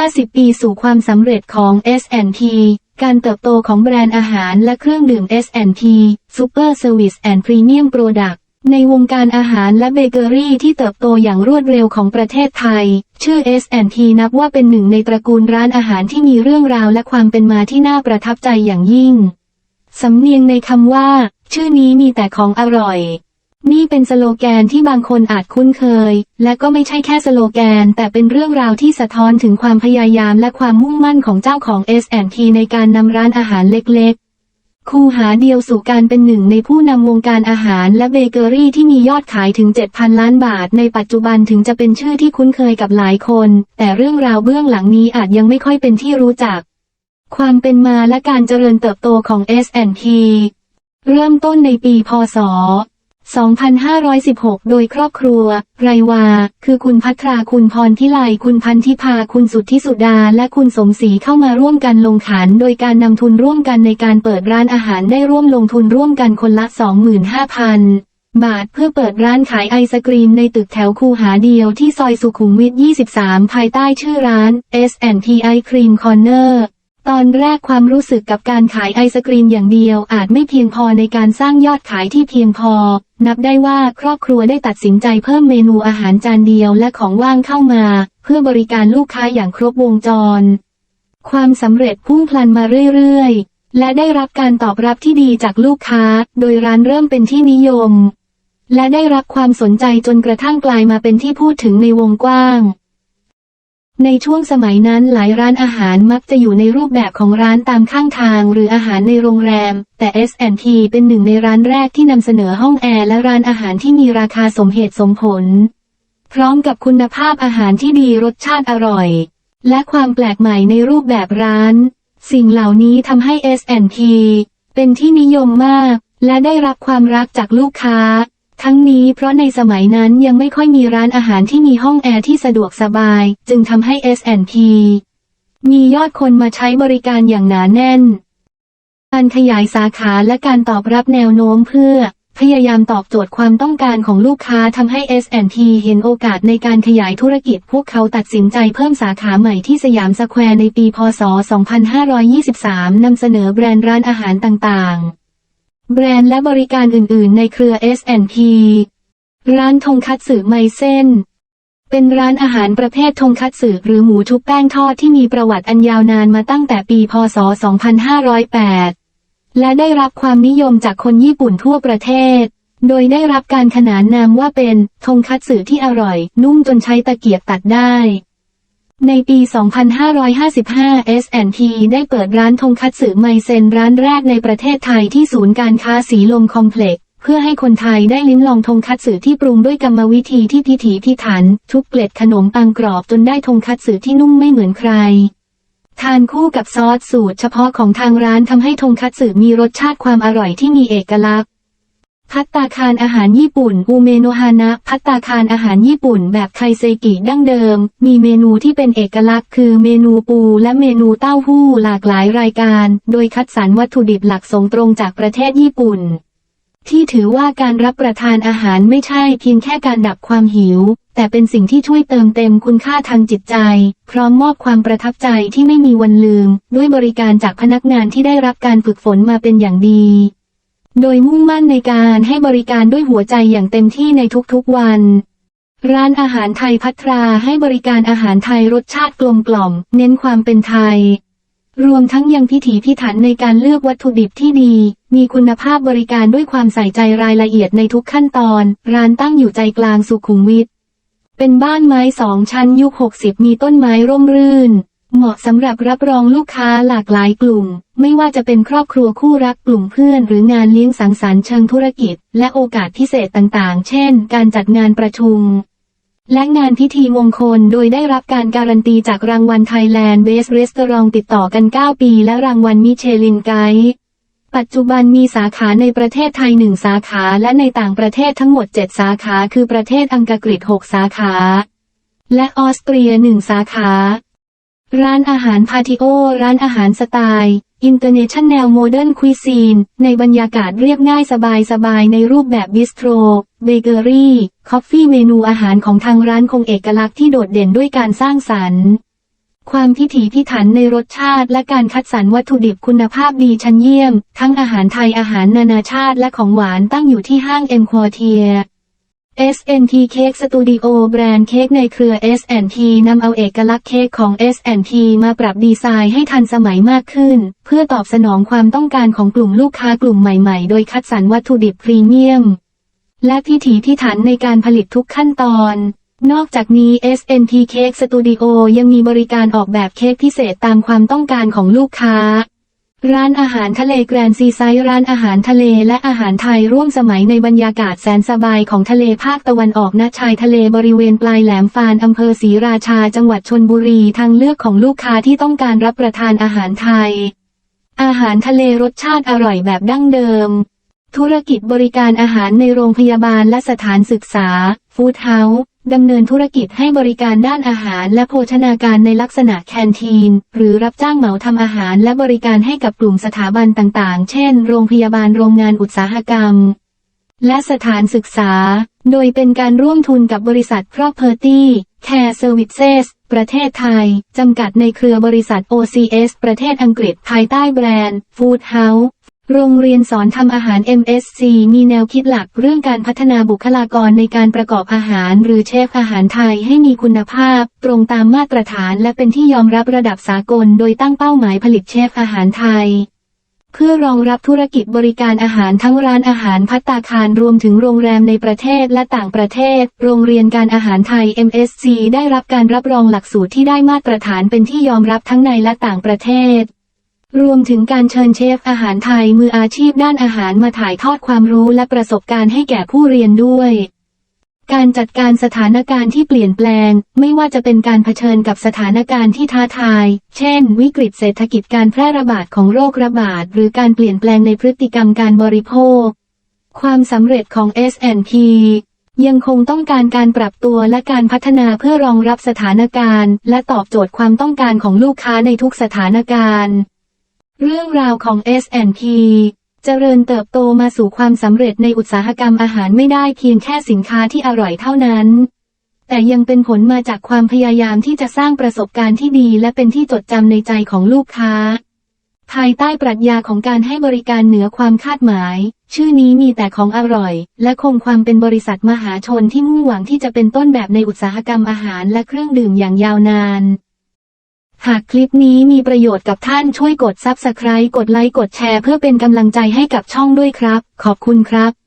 50 ปีสู่ความสำเร็จของ S&T การเติบโตของแบรนด์อาหารและเครื่องดื่ม S&T Super Service and Premium Product ในวงการอาหารและเบเกอรี่ที่เติบโตอย่างรวดเร็วของประเทศไทย ชื่อ S&T นับว่าเป็นหนึ่งในตระกูลร้านอาหารที่มีเรื่องราวและความเป็นมาที่น่าประทับใจอย่างยิ่ง สำเนียงในคำว่า ชื่อนี้มีแต่ของอร่อย นี่เป็นสโลแกนที่บางคนอาจคุ้นเคย และก็ไม่ใช่แค่สโลแกน แต่เป็นเรื่องราวที่สะท้อนถึงความพยายามและความมุ่งมั่นของเจ้าของ S&T ในการนำร้านอาหารเล็กๆ คูหาเดียวสู่การเป็นหนึ่งในผู้นำวงการอาหารและเบเกอรี่ที่มียอดขายถึง 7,000 ล้านบาท ในปัจจุบันถึงจะเป็นชื่อที่คุ้นเคยกับหลายคน แต่เรื่องราวเบื้องหลังนี้อาจยังไม่ค่อยเป็นที่รู้จัก ความเป็นมาและการเจริญเติบโตของ S&T เริ่มต้นในปี พศ 2516 โดยครอบครัว ไรวา คือคุณพัทราคุณพรพิไลคุณพันธิพาคุณสุทธิสุดา และคุณสมศรีเข้ามาร่วมกันลงขัน โดยการนำทุนร่วมกันในการเปิดร้านอาหารได้ร่วมลงทุนร่วมกันคนละ 25,000บาทเพื่อเปิดร้านขายไอศกรีมในตึกแถวคูหาเดียวที่ซอยสุขุมวิท 23 ภายใต้ชื่อร้าน S&T Ice Cream Corner ตอนแรกความรู้สึกกับการขายไอศกรีมอย่างเดียวอาจไม่เพียงพอในการสร้างยอดขายที่เพียงพอ นับได้ว่าครอบครัวได้ตัดสินใจเพิ่มเมนูอาหารจานเดียวและของว่างเข้ามา เพื่อบริการลูกค้าอย่างครบวงจร ความสำเร็จพุ่งพลันมาเรื่อยๆ และได้รับการตอบรับที่ดีจากลูกค้า โดยร้านเริ่มเป็นที่นิยม และได้รับความสนใจจนกระทั่งกลายมาเป็นที่พูดถึงในวงกว้าง ในช่วงสมัยนั้นหลายร้านอาหารมักจะอยู่ในรูปแบบของร้านตามข้างทาง หรืออาหารในโรงแรม แต่ S&T เป็นหนึ่งในร้านแรกที่นำเสนอห้องแอร์และร้านอาหารที่มีราคาสมเหตุสมผล พร้อมกับคุณภาพอาหารที่ดีรสชาติอร่อย และความแปลกใหม่ในรูปแบบร้าน สิ่งเหล่านี้ทำให้ S&T เป็นที่นิยมมาก และได้รับความรักจากลูกค้า ทั้งนี้เพราะในสมัยนั้นยังไม่ค่อยมีร้านอาหารที่มีห้องแอร์ที่สะดวกสบาย จึงทำให้ S&T มียอดคนมาใช้บริการอย่างหนาแน่น การขยายสาขาและการตอบรับแนวโน้มเพื่อ พยายามตอบโจทย์ความต้องการของลูกค้าทำให้ S&T เห็นโอกาสในการขยายธุรกิจพวกเขาตัดสินใจเพิ่มสาขาใหม่ที่สยามสแควร์ในปี พศ 2523นำเสนอแบรนด์ร้านอาหารต่างๆ แบรนด์และบริการอื่น ๆ ในเครือ S&T ร้านทงคัตสึไมเส้น เป็นร้านอาหารประเภททงคัตสึหรือหมูชุบแป้งทอดที่มีประวัติอันยาวนานมาตั้งแต่ปี พศ 2508 และได้รับความนิยมจากคนญี่ปุ่นทั่วประเทศ โดยได้รับการขนานนามว่าเป็นทงคัตสึที่อร่อย นุ่มจนใช้ตะเกียบตัดได้ ในปี 2555 S&T ได้เปิดร้านทงคัตสึไมเซนร้านแรกในประเทศไทยที่ศูนย์การค้าสีลมคอมเพล็กซ์เพื่อให้คนไทยได้ลิ้มลองทงคัตสึที่ปรุงด้วยกรรมวิธีที่พิถีพิถัน ทุกเกล็ดขนมปังกรอบจนได้ทงคัตสึที่นุ่มไม่เหมือนใคร ทานคู่กับซอสสูตรเฉพาะของทางร้านทำให้ทงคัตสึมีรสชาติความอร่อยที่มีเอกลักษณ์ พัตตาคารอาหารญี่ปุ่น อูเมโนฮานะ พัตตาคารอาหารญี่ปุ่น แบบไคเซกิดั้งเดิม มีเมนูที่เป็นเอกลักษณ์ คือเมนูปู และเมนูเต้าหู้หลากหลายรายการ โดยคัดสรรวัตถุดิบหลักส่งตรงจากประเทศญี่ปุ่น ที่ถือว่าการรับประทานอาหารไม่ใช่เพียงแค่การดับความหิว แต่เป็นสิ่งที่ช่วยเติมเต็มคุณค่าทางจิตใจ พร้อมมอบความประทับใจที่ไม่มีวันลืม ด้วยบริการจากพนักงานที่ได้รับการฝึกฝนมาเป็นอย่างดี โดยมุ่งมั่นในการให้บริการด้วยหัวใจอย่างเต็มที่ในทุกๆวัน ร้านอาหารไทยพัทราให้บริการอาหารไทยรสชาติกลมกล่อม เน้นความเป็นไทย รวมทั้งยังพิถีพิถันในการเลือกวัตถุดิบที่ดี มีคุณภาพบริการด้วยความใส่ใจรายละเอียดในทุกขั้นตอน ร้านตั้งอยู่ใจกลางสุขุมวิทเป็นบ้านไม้สองชั้นยุค 60 มีต้นไม้ร่มรื่น เหมาะสำหรับรับรองลูกค้าหลากหลายกลุ่ม ไม่ว่าจะเป็นครอบครัวคู่รักกลุ่มเพื่อน หรืองานเลี้ยงสังสรรค์เชิงธุรกิจ และโอกาสพิเศษต่างๆ เช่น การจัดงานประชุม และงานพิธีมงคลโดยได้รับการการันตีจากรางวัล Thailand Best Restaurant ติดต่อกัน 9 ปี และรางวัลมิเชลินไกด์ปัจจุบันมีสาขาในประเทศไทย 1 สาขา และในต่างประเทศทั้งหมด 7 สาขา คือประเทศอังกฤษ 6 สาขา และออสเตรีย 1 สาขา ร้านอาหารพาติโอ ร้านอาหารสไตล์ International Modern Cuisine ในบรรยากาศเรียบง่ายสบายๆ ในรูปแบบบิสโตรเบเกอรี่คอฟฟี่เมนูอาหารของทางร้านคงเอกลักษณ์ที่โดดเด่นด้วยการสร้างสรรค์ ความพิถีพิถันในรสชาติและการคัดสรรวัตถุดิบคุณภาพดีชั้นเยี่ยม ทั้งอาหารไทยอาหารนานาชาติและของหวานตั้งอยู่ที่ห้างเอ็มควอเทีย S&T Cake Studio แบรนด์เค้กในเครือ S&T นำเอาเอกลักษณ์เค้กของ S&T มาปรับดีไซน์ให้ทันสมัยมากขึ้น เพื่อตอบสนองความต้องการของกลุ่มลูกค้ากลุ่มใหม่ๆ โดยคัดสรรวัตถุดิบพรีเมียม และพิถีพิถันในการผลิตทุกขั้นตอน นอกจากนี้ S&T Cake Studio ยังมีบริการออกแบบเค้กพิเศษตามความต้องการของลูกค้า ร้านอาหารทะเลแกรนซีไซด์ร้านอาหารทะเลและอาหารไทยร่วมสมัยในบรรยากาศแสนสบายของทะเลภาคตะวันออกณชายทะเลบริเวณปลายแหลมฟานอำเภอศรีราชาจังหวัดชนบุรีทางเลือกของลูกค้าที่ต้องการรับประทานอาหารไทย อาหารทะเลรสชาติอร่อยแบบดั้งเดิม ธุรกิจบริการอาหารในโรงพยาบาลและสถานศึกษา ฟู้ดเฮาส์ดำเนินธุรกิจให้บริการด้านอาหารและโภชนาการในลักษณะแคนทีน หรือรับจ้างเหมาทำอาหารและบริการให้กับกลุ่มสถาบันต่างๆ เช่น โรงพยาบาลโรงงานอุตสาหกรรม และสถานศึกษา โดยเป็นการร่วมทุนกับบริษัท Property Care Services ประเทศไทย จำกัดในเครือบริษัท OCS ประเทศอังกฤษภายใต้แบรนด์ Food House โรงเรียนสอนทำอาหาร MSC มีแนวคิดหลักเรื่องการพัฒนาบุคลากรในการประกอบอาหาร หรือเชฟอาหารไทยให้มีคุณภาพ ตรงตามมาตรฐานและเป็นที่ยอมรับระดับสากล โดยตั้งเป้าหมายผลิตเชฟอาหารไทย เพื่อรองรับธุรกิจบริการอาหารทั้งร้านอาหารพัตตาคารรวมถึงโรงแรมในประเทศและต่างประเทศ โรงเรียนการอาหารไทย MSC ได้รับการรับรองหลักสูตรที่ได้มาตรฐานเป็นที่ยอมรับทั้งในและต่างประเทศ รวมถึงการเชิญเชฟอาหารไทยมืออาชีพด้านอาหารมาถ่ายทอดความรู้และประสบการณ์ให้แก่ผู้เรียนด้วย การจัดการสถานการณ์ที่เปลี่ยนแปลง ไม่ว่าจะเป็นการเผชิญกับสถานการณ์ที่ท้าทาย เช่น วิกฤตเศรษฐกิจการแพร่ระบาดของโรคระบาด หรือการเปลี่ยนแปลงในพฤติกรรมการบริโภค ความสำเร็จของ S&P ยังคงต้องการการปรับตัวและการพัฒนาเพื่อรองรับสถานการณ์ และตอบโจทย์ความต้องการของลูกค้าในทุกสถานการณ์ เรื่องราวของ S&P เจริญเติบโตมาสู่ความสำเร็จในอุตสาหกรรมอาหารไม่ได้เพียงแค่สินค้าที่อร่อยเท่านั้น แต่ยังเป็นผลมาจากความพยายามที่จะสร้างประสบการณ์ที่ดีและเป็นที่จดจำในใจของลูกค้า ภายใต้ปรัชญาของการให้บริการเหนือความคาดหมาย ชื่อนี้มีแต่ของอร่อย และคงความเป็นบริษัทมหาชนที่มุ่งหวังที่จะเป็นต้นแบบในอุตสาหกรรมอาหารและเครื่องดื่มอย่างยาวนาน หากคลิปนี้มีประโยชน์กับท่านช่วยกด Subscribe กดไลค์กดแชร์เพื่อเป็นกำลังใจให้กับช่องด้วยครับ ขอบคุณครับ